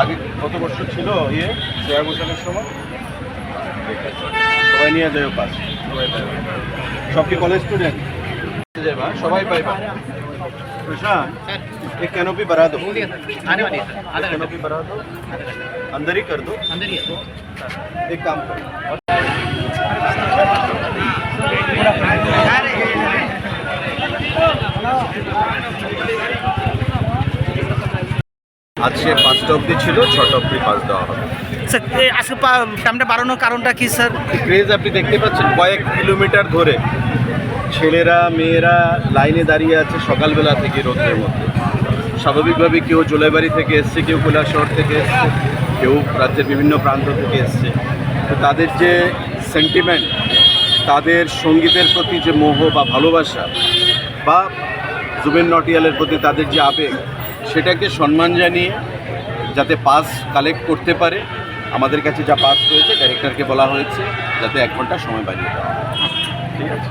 আগে কত বছর ছিল ইয়ে শ্রেয়া ঘোষালের সময় ঠিক আছে। সবাই নিয়ে যাবে পাস সবাই পাইবে সব কি কলেজ স্টুডেন্ট যাবা সবাই পাইবা प्रशांत एक कैनोपी बढ़ा दो आने वाली है सर आधा घंटा कैनोपी बढ़ा दो अंदर ही कर दो अंदर ही है एक काम करो আজকে পাঁচটা অবধি ছিল ছটা অবধি পাস দেওয়া হবে। স্যার এই আজকে পা- টাইমটা বাড়ানোর কারণটা কি স্যার? ক্রেজ আপনি দেখতে পাচ্ছেন কয়েক কিলোমিটার ধরে ছেলেরা মেয়েরা লাইনে দাঁড়িয়ে আছে সকালবেলা থেকে রোদের মধ্যে। স্বাভাবিকভাবে কেউ জোলাইবাড়ি থেকে এসছে কেউ কৈলাসহর থেকে এসছে কেউ রাজ্যের বিভিন্ন প্রান্ত থেকে এসছে। তো তাদের যে সেন্টিমেন্ট তাদের সঙ্গীতের প্রতি যে মোহ বা ভালোবাসা বা জুবেন নটিয়ালের প্রতি তাদের যে আবেগ সেটাকে সম্মান জানিয়ে যাতে পাস কালেক্ট করতে পারে, আমাদের কাছে যা পাস রয়েছে ডাইরেক্টরকে বলা হয়েছে, যাতে এক ঘণ্টা সময় বাড়িয়ে দেওয়া ঠিক আছে?